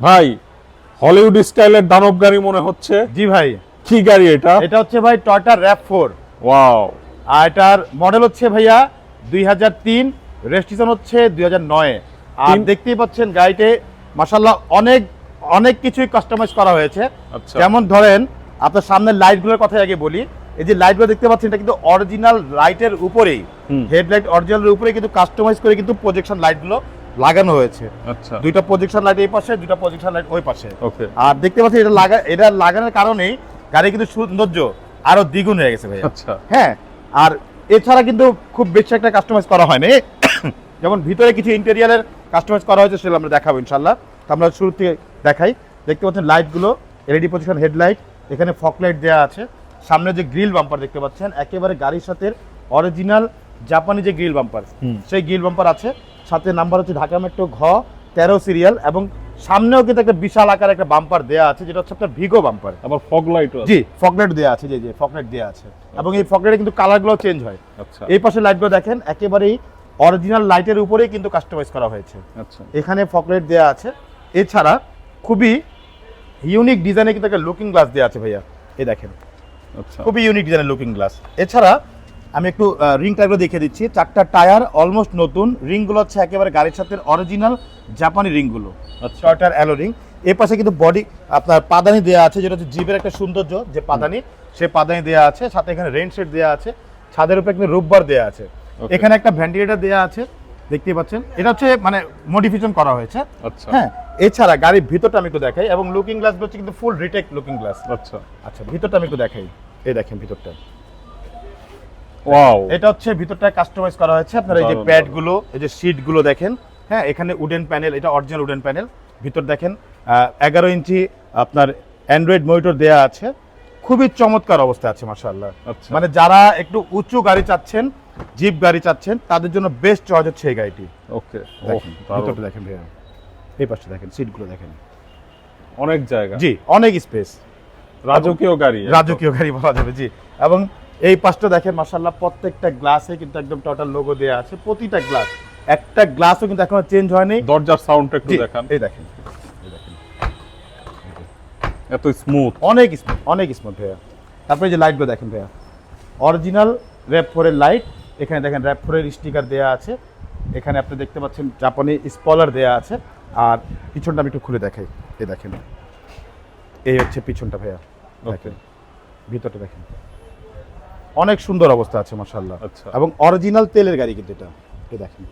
ভাই হলিউড স্টাইলের দানব গাড়ি মনে হচ্ছে? জি ভাই। কি গাড়ি এটা? এটা হচ্ছে ভাই টয়টা র্যাপ ফোর ওয়াও আর এটার মডেল হচ্ছে ভাইয়া দুই হাজার তিন রেজিস্ট্রেশন হচ্ছে দুই হাজার নয়। আর দেখতেই পাচ্ছেন গাড়িতে মাসাল্লাহ অনেক অনেক কিছুই কাস্টমাইজ করা হয়েছে। আচ্ছা। যেমন ধরেন আপনার সামনের লাইটগুলোর কথা আগে বলি। এই যে লাইটগুলো দেখতে পাচ্ছেন এটা কিন্তু অরিজিনাল লাইটের উপরেই। হেডলাইট অরিজিনালের উপরে কিন্তু কাস্টমাইজ করে কিন্তু প্রজেকশন লাইটগুলো লাগানো হয়েছে। আচ্ছা। দুইটা প্রজেকশন লাইট এই পাশে দুইটা প্রজেকশন লাইট ওই পাশে। ওকে আর দেখতে পাচ্ছেন এটা লাগা এটা লাগানোর কারণেই গাড়ি কিন্তু সৌন্দর্য আরও দ্বিগুণ হয়ে গেছে ভাই আচ্ছা। হ্যাঁ আর এছাড়া কিন্তু খুব বেশি একটা কাস্টমাইজ করা হয়নি। যেমন ভিতরে কিছু ইন্টেরিয়ারের কাস্টমাইজ করা হয়েছে সেগুলো আমরা দেখাবো ইনশাল্লাহ তো আমরা শুরু থেকে দেখাই। দেখতে পাচ্ছেন লাইটগুলো এলইডি পজিশন হেডলাইট এখানে ফক লাইট দেওয়া আছে। সামনে যে গ্রিল বাম্পার দেখতে পাচ্ছেন একেবারে গাড়ির সাথে অরিজিনাল জাপানি যে গ্রিল বাম্পার সেই গ্রিল বাম্পার আছে। সাথে নাম্বার হচ্ছে ঢাকা মেট্রো ঘ তেরো সিরিয়াল এবং সামনেও কিন্তু একটা বিশাল আকার একটা বাম্পার দেওয়া আছে যেটা হচ্ছে আপনার ভিগো বাম্পার আবার ফগ লাইট জি ফকলেট দেওয়া আছে জি জি ফকলেট দেওয়া আছে। এবং এই ফকলেটে কিন্তু কালারগুলো চেঞ্জ হয়। আচ্ছা। এই পাশে লাইটগুলো দেখেন একেবারেই অরিজিনাল লাইটের উপরেই কিন্তু কাস্টমাইজ করা হয়েছে। আচ্ছা। এখানে ফকলেট দেওয়া আছে। এছাড়া খুবই ইউনিক ডিজাইনে কিন্তু একটা লুকিং গ্লাস দেওয়া আছে ভাইয়া। এই দেখেন। আচ্ছা। খুবই ইউনিক ডিজাইনের লুকিং গ্লাস এছাড়া আমি একটু রিং টাইপগুলো দেখিয়ে দিচ্ছি। চারটা টায়ার অলমোস্ট নতুন। রিংগুলো হচ্ছে একেবারে গাড়ির সাথে অরিজিনাল জাপানি রিংগুলো ছয়টার অ্যালো রিং এ পাশে কিন্তু বডি আপনার পাদানি দেওয়া আছে যেটা হচ্ছে জিপের একটা সৌন্দর্য যে পাদানি সে পাদানি দেওয়া আছে। সাথে এখানে রেন শেড দেওয়া আছে। ছাদের উপরে একটা রূপবার দেওয়া আছে। এখানে একটা ভেন্টিলেটর দেওয়া আছে দেখতেই পাচ্ছেন। এটা হচ্ছে মানে মডিফিকেশন করা হয়েছে। আচ্ছা। হ্যাঁ এছাড়া গাড়ির ভিতরটা আমি একটু দেখাই এবং লুকিং গ্লাস হচ্ছে কিন্তু ফুল রিটেক লুকিং গ্লাস আচ্ছা। আচ্ছা ভিতরটা আমি একটু দেখাই। এই দেখেন ভিতরটা। ওয়াও এটা হচ্ছে ভিতরটা কাস্টমাইজ করা হয়েছে। আপনার এই যে প্যাডগুলো এই যে সিটগুলো দেখেন হ্যাঁ এখানে উডেন প্যানেল এটা অরিজিনাল উডেন প্যানেল ভিতর দেখেন এগারো ইঞ্চি আপনার অ্যান্ড্রয়েড মনিটর দেয়া আছে। খুবই চমৎকার অবস্থা আছে মাশাআল্লাহ। আচ্ছা। মানে যারা একটু উঁচু গাড়ি চাচ্ছেন জিপ গাড়ি চাচ্ছেন তাদের জন্য বেস্ট চয়েস হচ্ছে এই গাড়িটি। ওকে দেখেন ভিতরটা দেখেন ভাইয়া। এই পাশে দেখেন সিটগুলো দেখেন। অনেক জায়গা। জি অনেক স্পেস রাজকীয় গাড়ি রাজকীয় গাড়ি বলা যাবে জি। এবং এই পাশটা দেখেন মাসাল্লাহ প্রত্যেকটা গ্লাসে কিন্তু একদম টোটাল লোগো দেওয়া আছে প্রতিটা গ্লাস। একটা গ্লাসও কিন্তু এখনও চেঞ্জ হয়নি। দরজার সাউন্ডটা একটু দেখান। এই দেখেন এত স্মুথ অনেক স্মুথ অনেক স্মুথ ভাইয়া। তারপরে যে লাইটগুলো দেখেন ভাইয়া। অরিজিনাল র্যাপ ফোরের লাইট এখানে দেখেন র্যাপ ফোরের স্টিকার দেওয়া আছে। এখানে আপনি দেখতে পাচ্ছেন জাপানি স্পলার দেওয়া আছে। আর পিছনটা আমি একটু খুলে দেখাই। এই দেখেন। এই হচ্ছে পিছনটা ভাইয়া। দেখেন। ভিতরটা দেখেন। অনেক সুন্দর অবস্থা আছে মাশাল্লাহ আচ্ছা। এবং অরিজিনাল তেলের গাড়ি কিন্তু এটা। দেখেন।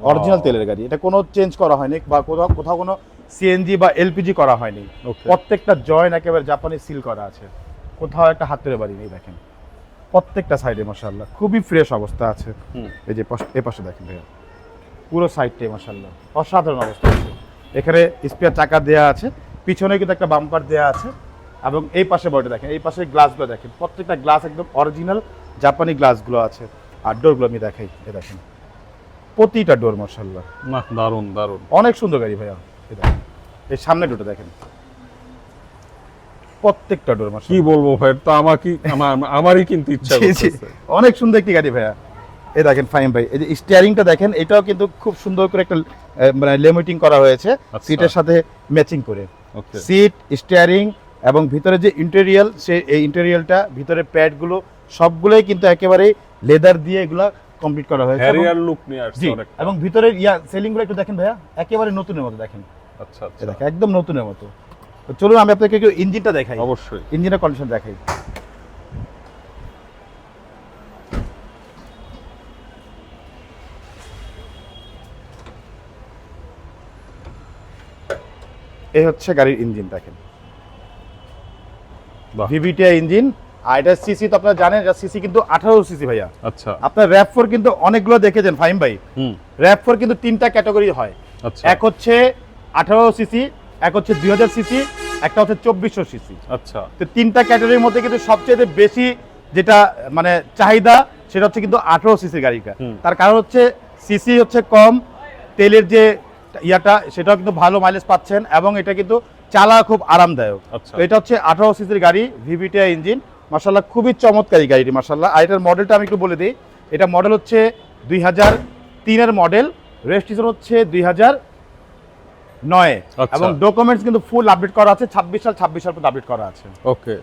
অরিজিনাল তেলের গাড়ি। এটা কোনো চেঞ্জ করা হয়নি বা কোথাও কোথাও কোনো সিএনজি বা এলপিজি করা হয়নি. প্রত্যেকটা জয়েন একেবারে জাপানি সিল করা আছে। কোথাও একটা হাতের বাড়ি নেই দেখেন। প্রত্যেকটা সাইডে মাশাল্লাহ খুবই ফ্রেশ অবস্থা আছে। এই যে পাশ- এ পাশে দেখেন ভাইয়া। পুরো সাইডটাই মাশাল্লাহ অসাধারণ অবস্থা আছে। এখানে স্পেয়ার চাকা দেওয়া আছে। পিছনে কিন্তু একটা বাম্পার দেওয়া আছে। এবং এই পাশে বডিটা দেখেন এই পাশে গ্লাসগুলো দেখেন প্রত্যেকটা গ্লাস একদম অরিজিনাল জাপানি গ্লাসগুলো আছে। আর ডোরগুলো আমি দেখাই এ দেখেন। প্রতিটা ডোর মাশাল্লাহ না দারুণ দারুণ অনেক সুন্দর গাড়ি ভাইয়া দেখেন। এই সামনে ডোরটা দেখেন। প্রত্যেকটা ডোর কি বলব ভাই তো আমার- আমারই কিন্তু ইচ্ছা জি। অনেক সুন্দর একটি গাড়ি ভাইয়া। এই দেখেন ফাইম ভাই। এই যে স্টিয়ারিংটা দেখেন এটাও কিন্তু খুব সুন্দর করে একটা মানে লেমিটিং করা হয়েছে। আচ্ছা। সিটের সাথে ম্যাচিং করে। ওকে সিট স্টিয়ারিং এবং ভিতরে যে ইন্টেরিয়াল সে এই ইন্টেরিয়ালটা ভিতরে প্যাডগুলো সবগুলোই কিন্তু একেবারে লেদার দিয়ে এগুলা কমপ্লিট করা হয়েছে এবং- হ্যারিয়ার লুক নিয়ে আসছে জি অনেকটা। এবং ভিতরের ইয়া সেলিংগুলো একটু দেখেন ভাইয়া একেবারে নতুনের মতো দেখেন। আচ্ছা আচ্ছা। দেখেন একদম নতুনের মতো। তো চলুন আমি আপনাকে একটু ইঞ্জিনটা দেখাই। অবশ্যই। ইঞ্জিনের কন্ডিশন দেখাই। এই হচ্ছে গাড়ির ইঞ্জিন দেখেন। ভিভিটিআই ইঞ্জিন আর এটা সিসি তো আপনারা জানেন এটা সিসি কিন্তু আঠারো সিসি ভাইয়া। আচ্ছা। আপনার র্যাপ ফোর কিন্তু অনেকগুলো দেখেছেন ফাইম ভাই। র্যাপ ফোর কিন্তু তিনটা ক্যাটাগরি হয়। আচ্ছা। এক হচ্ছে আঠারো সিসি এক হচ্ছে দুই হাজার সিসি একটা হচ্ছে চব্বিশশো সিসি আচ্ছা। তো তিনটা ক্যাটাগরির মধ্যে কিন্তু সবচেয়ে বেশি যেটা মানে চাহিদা সেটা হচ্ছে কিন্তু আঠারো সিসি গাড়িটা তার কারণ হচ্ছে সিসি হচ্ছে কম তেলের যে ইয়াটা সেটাও কিন্তু ভালো মাইলেজ পাচ্ছেন এবং এটা কিন্তু চালা খুব আরামদায়ক। আচ্ছা। এটা হচ্ছে আঠারো সিসির গাড়ি ভিভিটিআই ইঞ্জিন মার্শাল্লাহ খুবই চমৎকারী গাড়িটি মার্শাল্লাহ আর এটার মডেলটা আমি একটু বলে দিই। এটা মডেল হচ্ছে দুই হাজার তিনের মডেল রেজিস্ট্রেশন হচ্ছে দুই হাজার নয়। আচ্ছা। এবং ডকুমেন্টস কিন্তু ফুল আপডেট করা আছে ছাব্বিশ সাল ছাব্বিশ সাল পর্যন্ত আপডেট করা আছে। ওকে।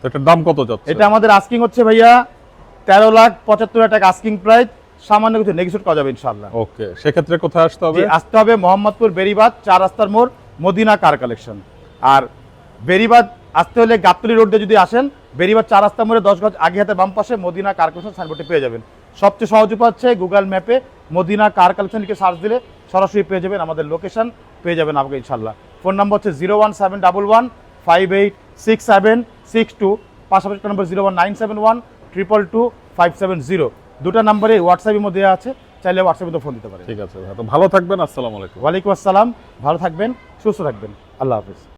তো এটার দাম কত যাচ্ছে? এটা আমাদের আস্কিং হচ্ছে ভাইয়া তেরো লাখ পঁচাত্তর হাজার টাকা আস্কিং প্রাইস সামান্য কিছু নেগোসিয়েট করা যাবে ইনশাল্লাহ ওকে সেক্ষেত্রে কোথায় আসতে হবে? আসতে হবে মোহাম্মদপুর বেরিবাদ চার রাস্তার মোড় মদিনা কার কালেকশন আর বেরিবাদ আসতে হলে গাবতলি রোড দিয়ে যদি আসেন বেরিবাদ চার রাস্তার মোড়ে দশ গজ আগে হাতে বাম পাশে মদিনা কার কালেকশন সাইনবোর্ডে পেয়ে যাবেন। সবচেয়ে সহজ উপায় হচ্ছে গুগল ম্যাপে মদিনা কার কালেকশন লিখে সার্চ দিলে সরাসরি পেয়ে যাবেন আমাদের লোকেশন পেয়ে যাবেন আমাকে ইনশাল্লাহ ফোন নাম্বার হচ্ছে zero one seven double one five eight six seven six two পাশাপাশি নম্বর zero one nine seven one triple two five seven zero দুটো নাম্বারে হোয়াটসঅ্যাপের মধ্যে দেওয়া আছে চাইলে হোয়াটসঅ্যাপে তো ফোন দিতে পারে ঠিক আছে ভালো থাকবেন আসসালামু আলাইকুম। ওয়ালাইকুম আসসালাম ভালো থাকবেন সুস্থ থাকবেন। আল্লাহ হাফিজ।